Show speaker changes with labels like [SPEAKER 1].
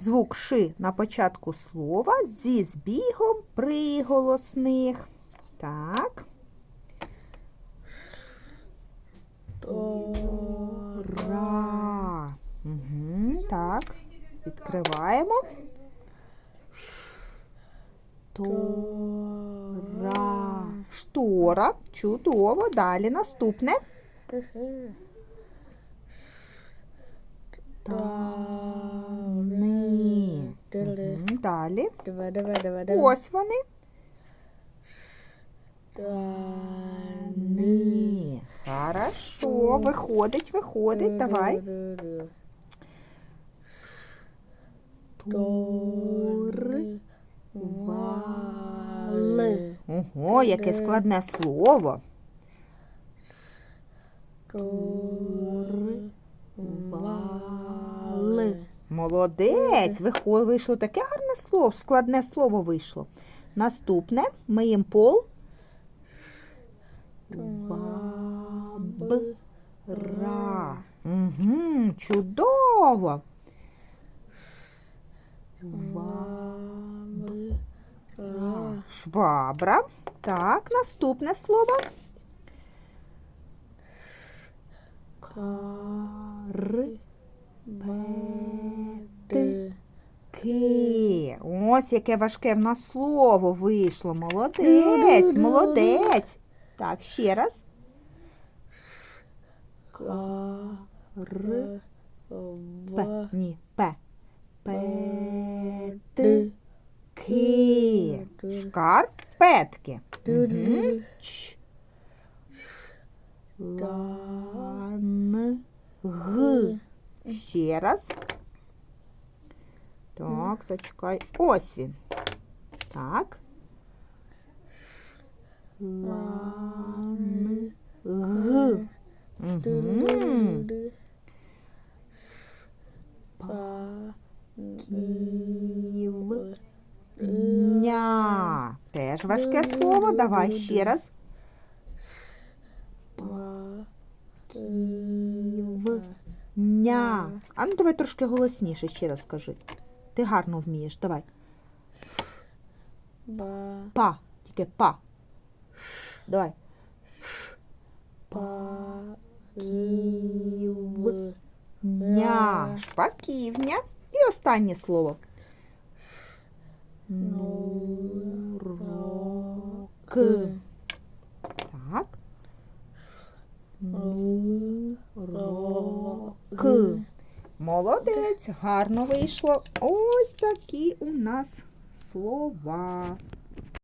[SPEAKER 1] звук ши на початку слова зі збігом приголосних. Так. Тора. Угу, так. Відкриваємо. Тора. Штора. Чудово. Далі наступне. Далі.
[SPEAKER 2] Давай, давай, давай, давай.
[SPEAKER 1] Ось вони. Ні. Хорошо. Виходить, виходить. Давай. Тур. Ого, яке складне слово.
[SPEAKER 2] Вали.
[SPEAKER 1] Молодець. Вийшло таке гарне слово, складне слово вийшло. Наступне миєм пол. Вабра. Угу, чудово. Вабра. Швабра. Так, наступне слово. Кар. Ось яке важке в нас слово вийшло. Молодець, молодець. Так, ще раз. Кар. П. Ні, П. Петки. Шкарпетки. Мгм. Ч. Лан. Г. Ще раз. Так, зачекай. Ось він. Так. Лан. Г. Угу. Ків. Ня. Теж важке слово. Давай ще раз. Ків. Ня. А ну давай трошки голосніше ще раз скажи. Ти гарно вмієш. Давай.
[SPEAKER 2] Ба.
[SPEAKER 1] Па. Тільки па. Давай.
[SPEAKER 2] Па.
[SPEAKER 1] Ків. Ня. Шпаківня. І останнє слово. Нурок. Так. Нурок. Молодець, гарно вийшло. Ось такі у нас слова.